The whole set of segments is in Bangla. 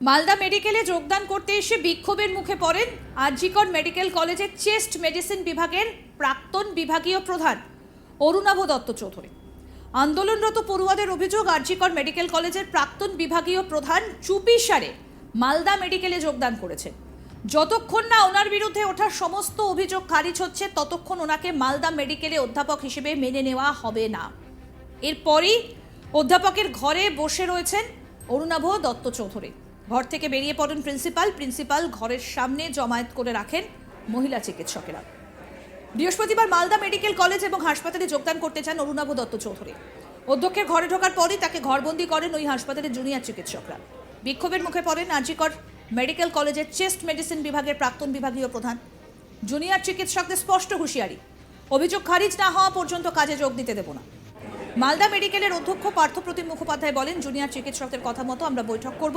মালদা মেডিকেলে যোগদান করতে এসে বিক্ষোভের মুখে পড়েন আরজিকর মেডিকেল কলেজের চেস্ট মেডিসিন বিভাগের প্রাক্তন বিভাগীয় প্রধান অরুণাভ দত্ত চৌধুরী। আন্দোলনরত পড়ুয়াদের অভিযোগ আরজিকর মেডিকেল কলেজের প্রাক্তন বিভাগীয় প্রধান চুপি সারে মালদা মেডিকেলে যোগদান করেছেন। যতক্ষণ না ওনার বিরুদ্ধে ওঠার সমস্ত অভিযোগ খারিজ হচ্ছে, ততক্ষণ ওনাকে মালদা মেডিকেলে অধ্যাপক হিসেবে মেনে নেওয়া হবে না। এরপরই অধ্যাপকের ঘরে বসে রয়েছেন অরুণাভ দত্ত চৌধুরী। ঘর থেকে বেরিয়ে পড়েন প্রিন্সিপাল। প্রিন্সিপাল ঘরের সামনে জমায়েত করে রাখেন মহিলা চিকিৎসকেরা। বৃহস্পতিবার মালদা মেডিকেল কলেজ এবং হাসপাতালে যোগদান করতে চান অরুণাভ দত্ত চৌধুরী। অধ্যক্ষের ঘরে ঢোকার পরই তাকে ঘরবন্দি করেন ওই হাসপাতালের জুনিয়র চিকিৎসকরা। বিক্ষোভের মুখে পড়েন আরজিকর মেডিকেল কলেজের চেস্ট মেডিসিন বিভাগের প্রাক্তন বিভাগীয় প্রধান। জুনিয়র চিকিৎসকদের স্পষ্ট হুঁশিয়ারি, অভিযোগ খারিজ না হওয়া পর্যন্ত কাজে যোগ দিতে দেব না। মালদা মেডিকেলের অধ্যক্ষ পার্থপ্রতিম মুখোপাধ্যায় বলেন জুনিয়র চিকিৎসকদের কথা মতো আমরা বৈঠক করব।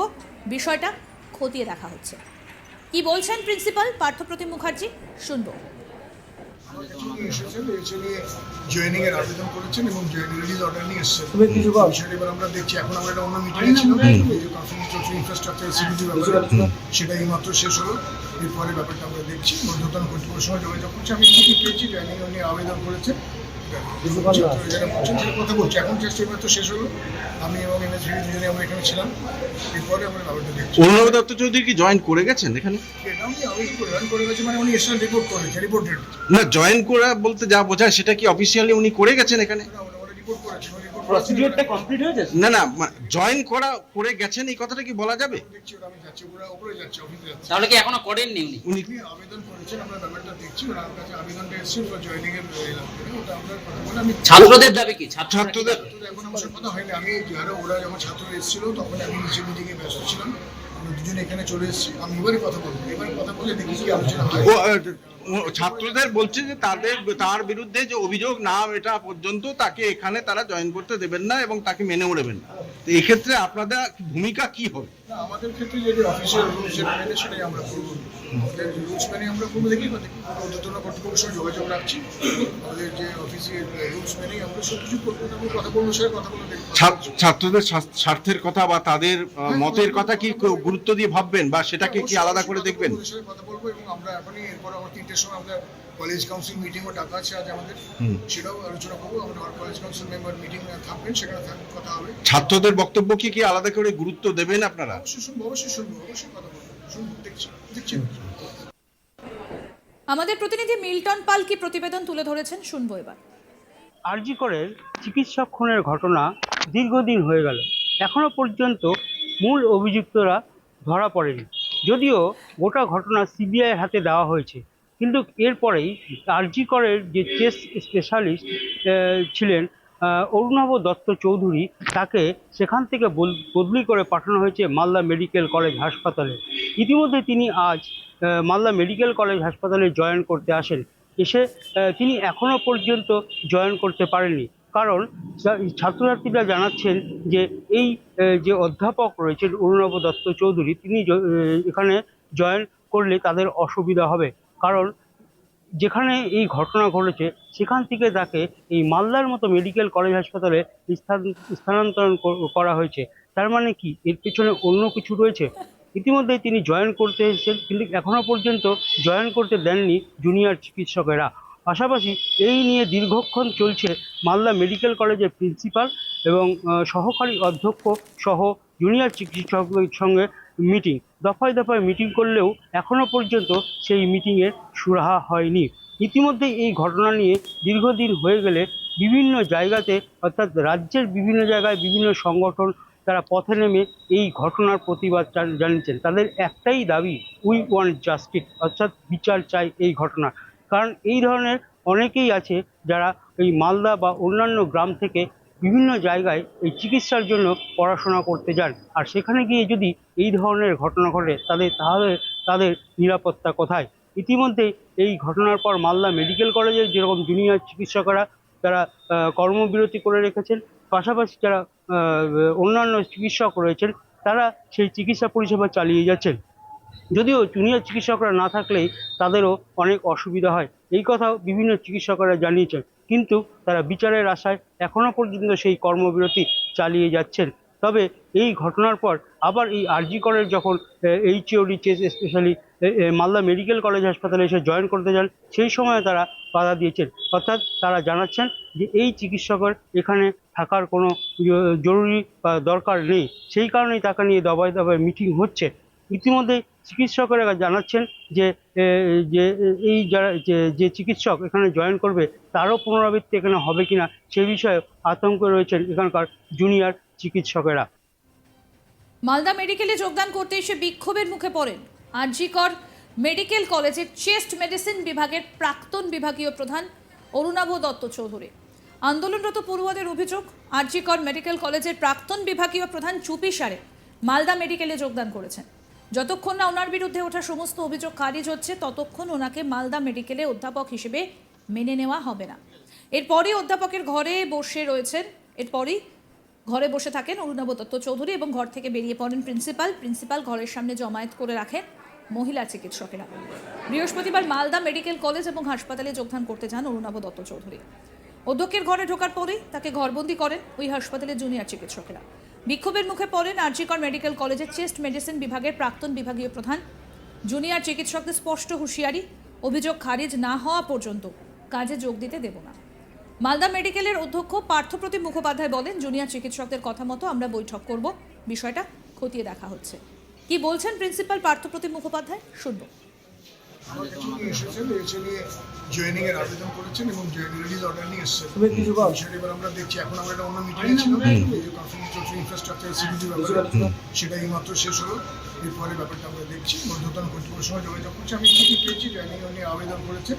বিষয়টা খতিয়ে দেখা হচ্ছে। কি বলছেন প্রিন্সিপাল পার্থপ্রতিম মুখার্জি? শুনব। তিনি এসেছেন এসে নিয়ে জয়েনিং এর আবেদন করেছেন এবং জয়েনিং রিলিজ অর্ডার নিয়ে এসেছেন। তুমি কিছু কর। বিষয়টা এবার আমরা দেখছি। এখন আমরা একটা অন্য মিটিং এ ছিলাম। এই যে কনফিডেন্সিয়াল ইনফ্রাস্ট্রাকচার সিকিউরিটি ব্যাপার সেটা এই মাত্র শেষ হলো। এরপরে ব্যাপারটা আমরা দেখছি। মধ্যতন কর্তৃপক্ষের সঙ্গে যোগাযোগ করছি। আমি ঠিকই পেয়েছি জয়েনিং এর নিয়ে আবেদন করেছে। যেটা কথা বলছি। এখন চেষ্টা শেষ হলো আমি এবং এনএসভি দুজনে আমরা এখানে ছিলাম। এরপরে আমরা দেখছি। অনুরাগ দত্ত চৌধুরী কি জয়েন করে গেছেন এখানে? করে মানে উনি এসে রিপোর্ট করেছে রিপোর্টেড না জয়েন করা বলতে যা বোঝায় সেটা কি অফিসিয়ালি উনি করে গেছেন এখানে? প্রসিডিওরটা কমপ্লিট হয়েছে না না জয়েন করা করে গেছেন এই কথাটা কি বলা যাবে? দেখছি ওরা আমি যাচ্ছি ওরা উপরে যাচ্ছে অফিসে যাচ্ছে। তাহলে কি এখনও করেননি উনি? উনি আবেদন করেছেন আমরা ব্যাপারটা দেখছি ওরা আমার কাছে আবেদনটা এসেছে ওরা জয়েনিং এর ওটা আমরা কথা আমি ছাত্রদের দাবি কি? ছাত্রদের এখন আমার কথা হয়নি। আমি যারা ওরা যখন ছাত্র এসেছিল তখন আমি নিচে মিটিংয়ে ব্যস্ত ছিলাম। আমরা দুজনে এখানে চলে এসেছি। আমি এবারে কথা বলব। এবারে কথা বলে দেখি কি আলোচনা হয়। ছাত্রদের বলছে যে তাদের তার বিরুদ্ধে যে অভিযোগ না এটা পর্যন্ত তাকে এখানে তারা জয়েন করতে দেবেন না এবং তাকে মেনেও নেবেন না। তো এক্ষেত্রে আপনাদের ভূমিকা কি হবে? আমাদের ক্ষেত্রে যেটা অফিসিয়াল রুলস মেনে সেটাই আমরা করব। রুলস মেনে আমরা করব দেখি অধ্যতন কর্তৃপক্ষের সঙ্গে যোগাযোগ রাখছি। আমাদের যে অফিসিয়াল রুলস মেনেই আমরা সব কিছু করব আমরা কথা বলব কথা বলে দেখব। ছাত্র- ছাত্রদের স্বার্থের কথা বা তাদের মতের কথা কি গুরুত্ব দিয়ে ভাববেন বা সেটাকে কি আলাদা করে দেখবেন? কথা বলব এবং আমরা এখনই এরপর আমার সময় আমাদের কলেজ কাউন্সিল মিটিংও ডাকা আছে আজ আমাদের। সেটাও আলোচনা করব। আমরা কলেজ কাউন্সিল মেম্বার মিটিং থাকবেন সেখানে কথা হবে। ছাত্রদের বক্তব্য কি কি আলাদা করে গুরুত্ব দেবেন আপনারা? অবশ্যই শুনব অবশ্যই শুনব অবশ্যই কথা বলব। শুনব দেখছি দেখছি। আমাদের প্রতিনিধি মিল্টন পাল কি প্রতিবেদন তুলে ধরেছেন? শুনব এবার। আরজিকরের চিকিৎসক খুনের ঘটনা দীর্ঘদিন হয়ে গেল। এখনও পর্যন্ত মূল অভিযুক্তরা ধরা পড়েনি। যদিও গোটা ঘটনা সিবিআইয়ের হাতে দেওয়া হয়েছে। কিন্তু এরপরেই আরজিকরের যে চেস্ট স্পেশালিস্ট ছিলেন অরুণাভ দত্ত চৌধুরী, তাকে সেখান থেকে বদলি করে পাঠানো হয়েছে মালদা মেডিকেল কলেজ হাসপাতালে। ইতিমধ্যে তিনি আজ মালদা মেডিকেল কলেজ হাসপাতালে জয়েন করতে আসেন। এসে তিনি এখনও পর্যন্ত জয়েন করতে পারেননি। কারণ ছাত্রছাত্রীরা জানাচ্ছেন যে এই যে অধ্যাপক রয়েছেন অরুণাভ দত্ত চৌধুরী, তিনি এখানে জয়েন করলে তাদের অসুবিধা হবে। কারণ যেখানে এই ঘটনা ঘটেছে, সেখান থেকে তাকে এই মালদার মতো মেডিকেল কলেজ হাসপাতালে স্থান- স্থানান্তরণ করা হয়েছে। তার মানে কি? এর পেছনে অন্য কিছু রয়েছে? ইতিমধ্যে তিনি জয়েন করতে এসেছেন, কিন্তু এখনও পর্যন্ত জয়েন করতে দেননি জুনিয়র চিকিৎসকেরা। পাশাপাশি এই নিয়ে দীর্ঘক্ষণ চলছে মালদা মেডিকেল কলেজের প্রিন্সিপাল এবং সহকারী অধ্যক্ষ সহ জুনিয়র চিকিৎসকের সঙ্গে মিটিং দফায় দফায় মিটিং করলেও এখনও পর্যন্ত সেই মিটিংয়ের সুরাহা হয়নি। ইতিমধ্যে এই ঘটনা নিয়ে দীর্ঘদিন হয়ে গেলে বিভিন্ন জায়গাতে, অর্থাৎ রাজ্যের বিভিন্ন জায়গায় বিভিন্ন সংগঠন তারা পথে নেমে এই ঘটনার প্রতিবাদ জানিয়েছেন। তাদের একটাই দাবি উই ওয়ান্ট জাস্টিস অর্থাৎ বিচার চাই এই ঘটনা। কারণ এই ধরনের অনেকেই আছে যারা এই মালদা বা অন্যান্য গ্রাম থেকে বিভিন্ন জায়গায় এই চিকিৎসার জন্য পড়াশোনা করতে যান। আর সেখানে গিয়ে যদি এই ধরনের ঘটনা ঘটে তাদের তাহলে তাদের নিরাপত্তা কোথায়? ইতিমধ্যে এই ঘটনার পর মালদা মেডিকেল কলেজের যেরকম জুনিয়র চিকিৎসকরা তারা কর্মবিরতি করে রেখেছেন, পাশাপাশি যারা অন্যান্য চিকিৎসক রয়েছেন, তারা সেই চিকিৎসা পরিষেবা চালিয়ে যাচ্ছেন। যদিও জুনিয়র চিকিৎসকরা না থাকলেই তাদেরও অনেক অসুবিধা হয়। এই কথাও বিভিন্ন চিকিৎসকরা জানিয়েছেন। কিন্তু তারা বিচারের আশায় এখনও পর্যন্ত সেই কর্মবিরতি চালিয়ে যাচ্ছেন। তবে এই ঘটনার পর আবার এই আরজি করের যখন HOD chest specially Malda medical college হাসপাতালে এসে জয়েন করতে যান, সেই সময় তারা বাধা দিয়েছেন। অর্থাৎ তারা জানাচ্ছেন যে এই চিকিৎসকের এখানে থাকার কোনো জরুরি, বা দরকার নেই। সেই কারণেই তাকে নিয়ে দবায় দবায় মিটিং হচ্ছে। ইতিমধ্যে চিকিৎসকেরা জানাচ্ছেন যে যে, এই যারা যে চিকিৎসক এখানে জয়েন করবে, তারও পুনরাবৃত্তি এখানে হবে কিনা সে বিষয়ে আতঙ্ক রয়েছেন এখানকার জুনিয়র চিকিৎসকেরা। মালদা মেডিকেলে যোগদান করতে এসে বিক্ষোভের মুখে পড়েন আরজিকর মেডিকেল কলেজের চেস্ট মেডিসিন বিভাগের প্রাক্তন বিভাগীয় প্রধান অরুণাভ দত্ত চৌধুরী। আন্দোলনরত পড়ুয়াদের অভিযোগ, আরজিকর মেডিকেল কলেজের প্রাক্তন বিভাগীয় প্রধান চুপি সারে মালদা মেডিকেলে যোগদান করেছেন। যতক্ষণ না ওনার বিরুদ্ধে ওঠা সমস্ত অভিযোগ খারিজ হচ্ছে, ততক্ষণ ওনাকে মালদা মেডিকেলে অধ্যাপক হিসেবে মেনে নেওয়া হবে না। এরপরই অধ্যাপকের ঘরে বসে রয়েছেন, এরপরই ঘরে বসে থাকেন অরুণাভ দত্ত চৌধুরী এবং ঘর থেকে বেরিয়ে পড়েন প্রিন্সিপাল। প্রিন্সিপাল ঘরের সামনে জমায়েত করে রাখেন মহিলা চিকিৎসকেরা। বৃহস্পতিবার মালদা মেডিকেল কলেজ এবং হাসপাতালে যোগদান করতে যান অরুণাভ দত্ত চৌধুরী। অধ্যক্ষের ঘরে ঢোকার পরেই তাকে ঘরবন্দি করেন ওই হাসপাতালের জুনিয়র চিকিৎসকেরা। বিক্ষোভের মুখে পড়েন আরজিকর মেডিকেল কলেজের চেস্ট মেডিসিন বিভাগের প্রাক্তন বিভাগীয় প্রধান। জুনিয়র চিকিৎসকদের স্পষ্ট হুঁশিয়ারি, অভিযোগ খারিজ না হওয়া পর্যন্ত কাজে যোগ দিতে দেব না। মালদা মেডিকেলের অধ্যক্ষ পার্থপ্রতিম মুখোপাধ্যায় বলেন, জুনিয়র চিকিৎসকদের কথা মতো আমরা বৈঠক করব। বিষয়টা খতিয়ে দেখা হচ্ছে। কি বলছেন প্রিন্সিপাল পার্থপ্রতিম মুখোপাধ্যায়? শুনব। আমার কাছে এসেছেন এসে নিয়ে জয়েনিং এর আবেদন করেছেন এবং জয়েনিং রিলিজ অর্ডার নিয়ে এসেছেন। সেটা এবার আমরা দেখছি। এখন আমরা একটা অন্য মিটিংয়ে ছিলাম। এই যে কনফিডেন্স ইনফ্রাস্ট্রাকচার সিকিউরিটি ব্যাপারে সেটা এই মাত্র শেষ হলো। এরপরে ব্যাপারটা আমরা দেখছি। মধ্যতন কর্তৃপক্ষের সঙ্গে যোগাযোগ করছি। আমি ঠিকই পেয়েছি। জয়েনিং উনি আবেদন ছাত্ররা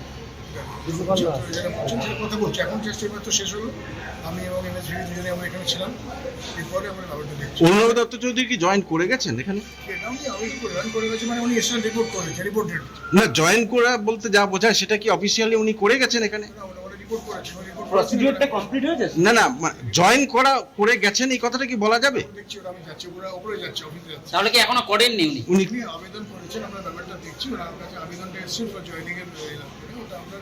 যেটা বলছেন সেটা কথা বলছি। এখন চেষ্টা তো শেষ হলো আমি এবং এম দুজনে আমরা এখানে ছিলাম। এরপরে আমরা ব্যাপারটা দেখছি। অনুরাগ দত্ত চৌধুরী কি জয়েন করে গেছেন এখানে? এটা আমি করে গেছি মানে উনি এসে রিপোর্ট করেছে রিপোর্ট না জয়েন করা বলতে যা বোঝায় সেটা কি অফিসিয়ালি উনি করে গেছেন এখানে? কমপ্লিট হয়েছে না না জয়েন করা করে গেছেন এই কথাটা কি বলা যাবে? দেখছি ওরা আমি যাচ্ছি ওরা উপরে যাচ্ছি অফিসে যাচ্ছি। তাহলে কি এখনও করেননি উনি? উনি আবেদন করেছেন আমরা ব্যাপারটা দেখছি ওনার কাছে আবেদনটা এসেছে ওটা জয়েনিং এর ওটা আমরা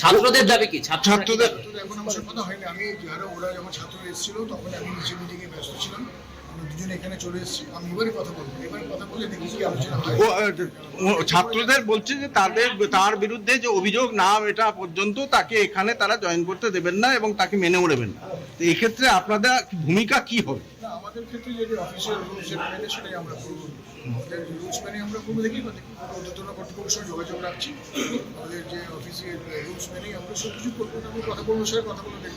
ছাত্রদের দাবি কি? ছাত্রদের এখন আমার কথা হয়নি আমি যারা ওরা যখন ছাত্র এসেছিল তখন আমি মিটিংয়ে ব্যস্ত ছিলাম। আমরা দুজনে এখানে চলে এসেছি। আমি এবারে কথা বলব। এবারে কথা বলে দেখি কি আলোচনা হয়। ও, আহ, ও, ছাত্রদের বলছে যে তাদের তার বিরুদ্ধে যে অভিযোগ না এটা পর্যন্ত তাকে এখানে তারা জয়েন করতে দেবেন না এবং তাকে মেনে নেবেন না। তো এক্ষেত্রে আপনাদের ভূমিকা কি হবে? না আমাদের ক্ষেত্রে যেটি অফিসিয়াল রুলস মেনে সেটাই আমরা করব। আমাদের রুলস মেনে আমরা দেখি কর্তৃপক্ষের সঙ্গে যোগাযোগ রাখছি। আমাদের যে অফিসের রুলস মেনেই আমরা সব কিছু করব আমরা কথা বলব স্যার কথা বলে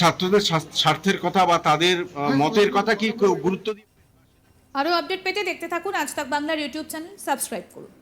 ছাত্রদের স্বার্থের কথা বা তাদের মতের কথা কি গুরুত্ব দিয়ে আরও আপডেট পেতে দেখতে থাকুন আজ তাক বাংলার ইউটিউব চ্যানেল সাবস্ক্রাইব করুন।